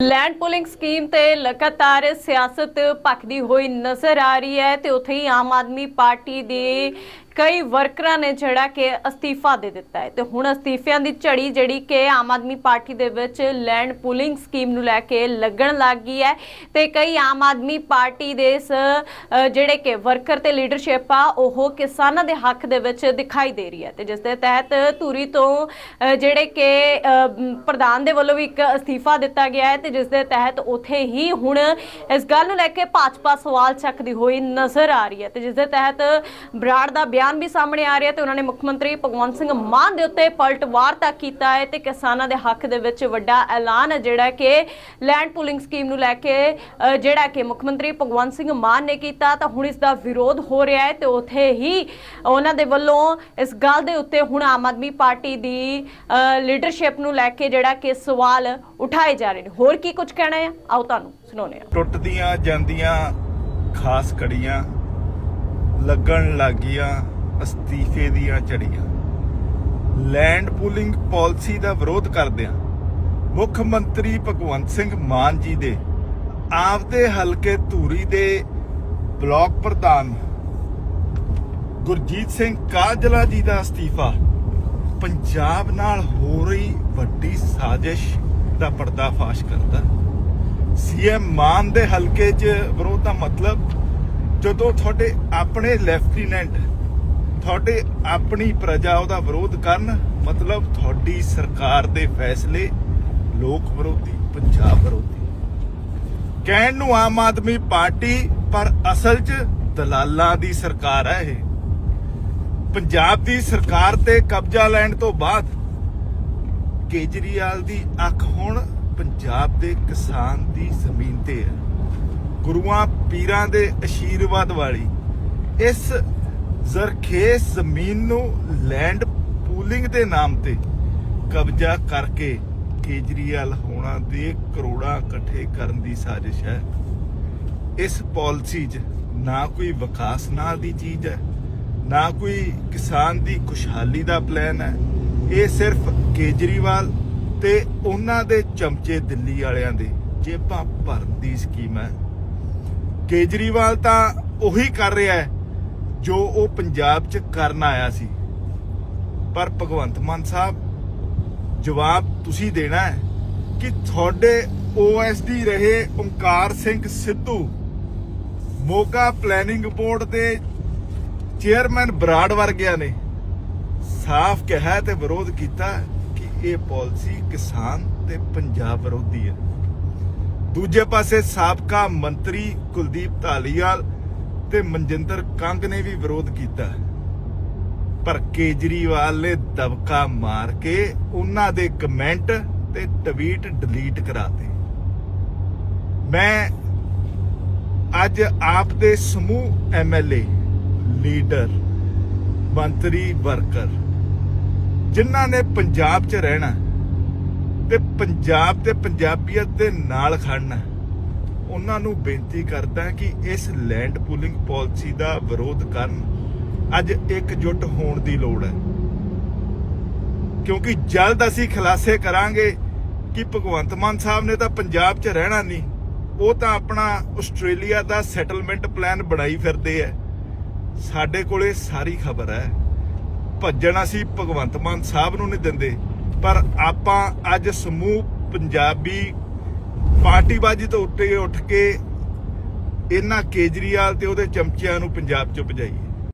Land pooling scheme ਤੇ ਲਗਾਤਾਰ ਸਿਆਸਤ ਭਖਦੀ ਹੋਈ ਨਜ਼ਰ ਆ ਰਹੀ ਹੈ ਤੇ ਉੱਥੇ ਹੀ ਆਮ ਆਦਮੀ ਪਾਰਟੀ ਦੇ ਕਈ ਵਰਕਰਾਂ ਨੇ ਜਿਹੜਾ ਕਿ ਅਸਤੀਫਾ ਦੇ ਦਿੱਤਾ ਹੈ ਤੇ ਹੁਣ ਅਸਤੀਫਿਆਂ ਦੀ ਝੜੀ ਜਿਹੜੀ ਕਿ ਆਮ ਆਦਮੀ ਪਾਰਟੀ ਦੇ ਵਿੱਚ ਲੈਂਡ ਪੁਲਿੰਗ ਸਕੀਮ ਨੂੰ ਲੈ ਕੇ ਲੱਗਣ ਲੱਗ ਗਈ ਹੈ ਤੇ ਕਈ ਆਮ ਆਦਮੀ ਪਾਰਟੀ ਦੇ ਇਸ ਜਿਹੜੇ ਕਿ ਵਰਕਰ ਤੇ ਲੀਡਰਸ਼ਿਪ ਆ, ਉਹ ਕਿਸਾਨਾਂ ਦੇ ਹੱਕ ਦੇ ਵਿੱਚ ਦਿਖਾਈ ਦੇ ਰਹੀ ਹੈ ਤੇ ਜਿਸ ਦੇ ਤਹਿਤ ਧੂਰੀ ਤੋਂ ਜਿਹੜੇ ਕਿ ਪ੍ਰਧਾਨ ਦੇ ਵੱਲੋਂ ਵੀ ਇੱਕ ਅਸਤੀਫਾ ਦਿੱਤਾ ਗਿਆ ਹੈ ਤੇ ਜਿਸ ਦੇ ਤਹਿਤ ਉਥੇ ਹੀ ਹੁਣ ਇਸ ਗੱਲ ਨੂੰ ਲੈ ਕੇ ਭਾਜਪਾ ਸਵਾਲ ਚੱਕਦੀ ਹੋਈ ਨਜ਼ਰ ਆ ਰਹੀ ਹੈ ਤੇ ਜਿਸ ਦੇ ਤਹਿਤ ਬਰਾੜ ਦਾ ਬਿਆਨ ਵੀ ਸਾਹਮਣੇ ਆ ਰਿਹਾ ਤੇ ਉਹਨਾਂ ਨੇ ਮੁੱਖ ਮੰਤਰੀ ਭਗਵੰਤ ਸਿੰਘ ਮਾਨ ਦੇ ਉੱਤੇ ਪਲਟਵਾਰ ਤੱਕ ਕੀਤਾ ਹੈ ਤੇ ਕਿਸਾਨਾਂ ਦੇ ਹੱਕ ਦੇ ਵਿੱਚ ਵੱਡਾ ਐਲਾਨ ਹੈ ਜਿਹੜਾ ਕਿ ਲੈਂਡ ਪੁਲਿੰਗ ਸਕੀਮ ਨੂੰ ਲੈ ਕੇ ਜਿਹੜਾ ਕਿ ਮੁੱਖ ਮੰਤਰੀ ਭਗਵੰਤ ਸਿੰਘ ਮਾਨ ਨੇ ਕੀਤਾ ਤਾਂ ਹੁਣ ਇਸ ਦਾ ਵਿਰੋਧ ਹੋ ਰਿਹਾ ਹੈ ਤੇ ਉਥੇ ਹੀ ਉਹਨਾਂ ਦੇ ਵੱਲੋਂ ਇਸ ਗੱਲ ਦੇ ਉੱਤੇ ਹੁਣ ਆਮ ਆਦਮੀ ਪਾਰਟੀ ਦੀ ਲੀਡਰਸ਼ਿਪ ਨੂੰ ਲੈ ਕੇ ਜਿਹੜਾ ਕਿ ਸਵਾਲ ਉਠਾਏ ਜਾ ਰਹੇ ਨੇ। ਹੋਰ ਕੀ ਕੁਝ ਕਹਿਣਾ ਹੈ? ਆਓ ਤੁਹਾਨੂੰ ਸੁਣਾਉਂਦੇ ਹਾਂ। ਟੁੱਟਦੀਆਂ ਜਾਂਦੀਆਂ ਖਾਸ ਕੜੀਆਂ ਲੱਗਣ ਲੱਗੀਆਂ। ਅਸਤੀਫੇ ਦੀਆਂ ਝੜੀਆਂ। ਲੈਂਡ ਪੂਲਿੰਗ ਪਾਲਿਸੀ ਦਾ ਵਿਰੋਧ ਕਰਦਿਆਂ ਮੁੱਖ ਮੰਤਰੀ ਭਗਵੰਤ ਸਿੰਘ ਮਾਨ ਜੀ ਦੇ ਆਪਦੇ ਹਲਕੇ ਧੂਰੀ ਦੇ ਬਲਾਕ ਪ੍ਰਧਾਨ ਗੁਰਜੀਤ ਸਿੰਘ ਕਾਜਲਾ ਜੀ ਦਾ ਅਸਤੀਫਾ ਪੰਜਾਬ ਨਾਲ ਹੋ ਰਹੀ ਵੱਡੀ ਸਾਜ਼ਿਸ਼ ਦਾ ਪਰਦਾਫਾਸ਼ ਕਰਦਾ। ਸੀਐਮ ਮਾਨ ਦੇ ਹਲਕੇ 'ਚ ਵਿਰੋਧ ਦਾ ਮਤਲਬ ਜਦੋਂ ਤੁਹਾਡੇ ਆਪਣੇ ਲੈਫਟੀਨੈਂਟ ਤੁਹਾਡੇ ਆਪਣੀ ਪ੍ਰਜਾ ਉਹਦਾ ਵਿਰੋਧ ਕਰਨ, ਮਤਲਬ ਤੁਹਾਡੀ ਸਰਕਾਰ ਦੇ ਫੈਸਲੇ ਲੋਕ ਵਿਰੋਧੀ, ਪੰਜਾਬ ਵਿਰੋਧੀ। ਕਹਿਣ ਨੂੰ ਆਮ ਆਦਮੀ ਪਾਰਟੀ, ਪਰ ਅਸਲ 'ਚ ਦਲਾਲਾਂ ਦੀ ਸਰਕਾਰ ਹੈ ਇਹ। ਪੰਜਾਬ ਦੀ ਸਰਕਾਰ ਤੇ ਕਬਜ਼ਾ ਲੈਣ ਤੋਂ ਬਾਅਦ ਕੇਜਰੀਵਾਲ ਦੀ ਅੱਖ ਹੁਣ ਪੰਜਾਬ ਦੇ ਕਿਸਾਨ ਦੀ ਜ਼ਮੀਨ ਤੇ ਹੈ। ਗੁਰੂਆਂ, ਪੀਰਾਂ ਦੇ ਅਸ਼ੀਰਵਾਦ ਵਾਲੀ। ਇਸ ਜ਼ਰਖੇਸ ਜ਼ਮੀਨ ਨੂੰ ਲੈਂਡ ਪੂਲਿੰਗ ਦੇ ਨਾਮ ਤੇ ਕਬਜ਼ਾ ਕਰਕੇ ਕੇਜਰੀਵਾਲ ਹੋਣਾ ਦੇ ਕਰੋੜਾਂ ਇਕੱਠੇ ਕਰਨ ਦੀ ਸਾਜ਼ਿਸ਼ ਹੈ। ਇਸ ਪਾਲਿਸੀ 'ਚ ਨਾ ਕੋਈ ਵਿਕਾਸ ਨਾਂ ਦੀ ਚੀਜ਼ ਹੈ, ਨਾ ਕੋਈ ਕਿਸਾਨ ਦੀ ਖੁਸ਼ਹਾਲੀ ਦਾ ਪਲਾਨ ਹੈ। ਇਹ ਸਿਰਫ ਕੇਜਰੀਵਾਲ ਤੇ ਉਹਨਾਂ ਦੇ ਚਮਚੇ ਦਿੱਲੀ ਵਾਲਿਆਂ ਦੇ ਜੇਬਾਂ ਭਰਨ ਦੀ ਸਕੀਮ ਹੈ। ਕੇਜਰੀਵਾਲ ਤਾਂ ਉਹੀ ਕਰ ਰਿਹਾ ਹੈ ਜੋ ਉਹ ਪੰਜਾਬ 'ਚ ਕਰਨ ਆਇਆ ਸੀ। ਪਰ ਭਗਵੰਤ ਮਾਨ ਸਾਹਿਬ, ਜਵਾਬ ਤੁਸੀਂ ਦੇਣਾ ਹੈ ਕਿ ਤੁਹਾਡੇ ਓਐਸਡੀ ਰਹੇ ਓਮਕਾਰ ਸਿੰਘ ਸਿੱਧੂ, ਮੋਗਾ ਪਲੈਨਿੰਗ ਬੋਰਡ ਦੇ ਚੇਅਰਮੈਨ ਬਰਾੜ ਵਰਗਿਆਂ ਨੇ ਸਾਫ਼ ਕਿਹਾ ਤੇ ਵਿਰੋਧ ਕੀਤਾ ਕਿ ਇਹ ਪਾਲਿਸੀ ਕਿਸਾਨ ਤੇ ਪੰਜਾਬ ਵਿਰੋਧੀ ਹੈ। ਦੂਜੇ ਪਾਸੇ ਸਾਬਕਾ ਮੰਤਰੀ ਕੁਲਦੀਪ ਧਾਲੀਵਾਲ ਤੇ ਮਨਜਿੰਦਰ ਕੰਗ ਨੇ ਵੀ ਵਿਰੋਧ ਕੀਤਾ। ਪਰ ਕੇਜਰੀਵਾਲ ਨੇ ਦਬਕਾ ਮਾਰ ਕੇ ਉਹਨਾਂ ਦੇ ਕਮੈਂਟ ਤੇ ਟਵੀਟ ਡਿਲੀਟ ਕਰਾਤੇ। ਮੈਂ ਅੱਜ ਆਪ ਦੇ ਸਮੂਹ ਐਮਐਲਏ ਲੀਡਰ, ਮੰਤਰੀ, ਵਰਕਰ, ਜਿਨ੍ਹਾਂ ਨੇ ਪੰਜਾਬ 'ਚ ਰਹਿਣਾ ਤੇ ਪੰਜਾਬ ਤੇ ਪੰਜਾਬੀਅਤ ਦੇ ਨਾਲ ਖੜਨਾ ਉਹਨਾਂ ਨੂੰ ਬੇਨਤੀ ਕਰਦਾ ਕਿ ਇਸ ਲੈਂਡ ਪੂਲਿੰਗ ਪਾਲਿਸੀ ਦਾ ਵਿਰੋਧ ਕਰਨ। ਅੱਜ ਇਕਜੁੱਟ ਹੋਣ ਦੀ ਲੋੜ ਹੈ। ਕਿਉਂਕਿ ਜਲਦ ਅਸੀਂ ਖੁਲਾਸੇ ਕਰਾਂਗੇ ਕਿ ਭਗਵੰਤ ਮਾਨ ਸਾਹਿਬ ਨੇ ਤਾਂ ਪੰਜਾਬ 'ਚ ਰਹਿਣਾ ਨਹੀਂ, ਉਹ ਤਾਂ ਆਪਣਾ ਆਸਟ੍ਰੇਲੀਆ ਦਾ ਸੈਟਲਮੈਂਟ ਪਲਾਨ ਬਣਾਈ ਫਿਰਦੇ ਐ। ਸਾਡੇ ਕੋਲੇ ਸਾਰੀ ਖਬਰ ਹੈ ਭੱਜਣ ਅਸੀਂ ਭਗਵੰਤ ਮਾਨ ਸਾਹਿਬ ਨੂੰ ਨਹੀਂ ਦਿੰਦੇ, ਪਰ ਆਪਾਂ ਅੱਜ ਸਮੂਹ ਪੰਜਾਬੀ ਪਾਰਟੀਬਾਜੀ ਤੋਂ ਉੱਤੇ ਉੱਠ ਕੇ ਇਹਨਾਂ ਕੇਜਰੀਵਾਲ ਤੇ ਉਹਦੇ ਚਮਚਿਆਂ ਨੂੰ ਪੰਜਾਬ 'ਚ ਭਜਾਈਏ।